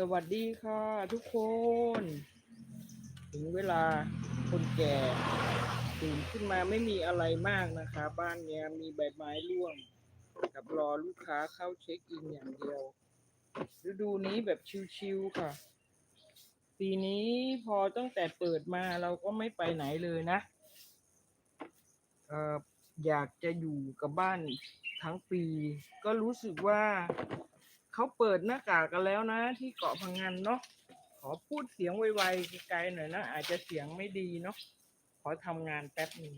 สวัสดีค่ะทุกคน ถึงเวลาคนแก่ตื่นขึ้นมาไม่มีอะไรมากนะคะ บ้านเนี้ยมีใบไม้ร่วง กับรอลูกค้าเข้าเช็คอินอย่างเดียว ฤดูนี้แบบชิวๆค่ะ ปีนี้พอตั้งแต่เปิดมาเราก็ไม่ไปไหนเลยนะเอ่ออยากจะอยู่กับบ้านทั้งปี ก็รู้สึกว่า เขาเปิดหน้ากากกันแล้วนะ ที่เกาะพังงานเนาะขอพูดเสียงไวๆไกลๆหน่อยนะอาจจะเสียงไม่ดีเนาะขอทำงานแป๊บหนึ่ง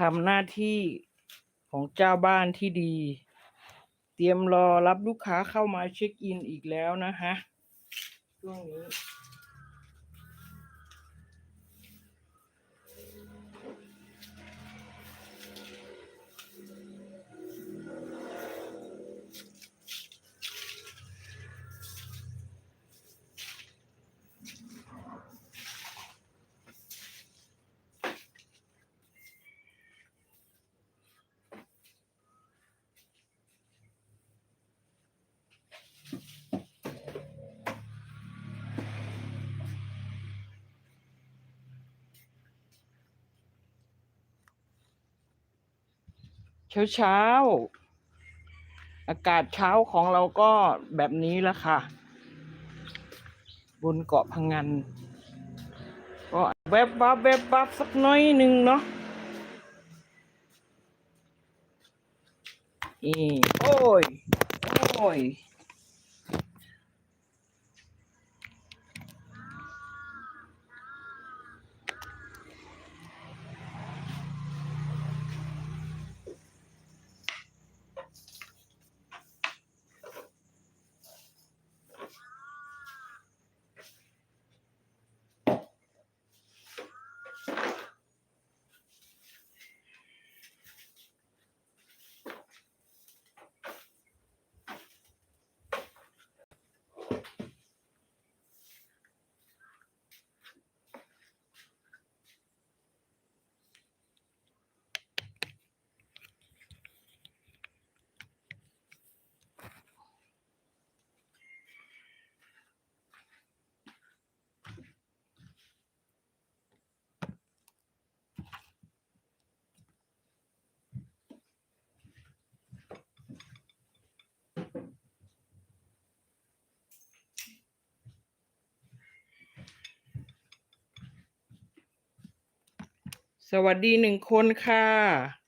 ทำหน้าที่ของเจ้าบ้านที่ดี เตรียมรอรับลูกค้าเข้ามาเช็คอินอีกแล้วนะฮะช่วงนี้ เช้าเช้าๆอากาศเช้าของเราก็แบบนี้ละค่ะ บนเกาะพังงานก็แวบวับแวบวับสักน้อยหนึ่งเนาะนี่โอ้ย โอ้ย สวัสดีหนึ่งคนค่ะ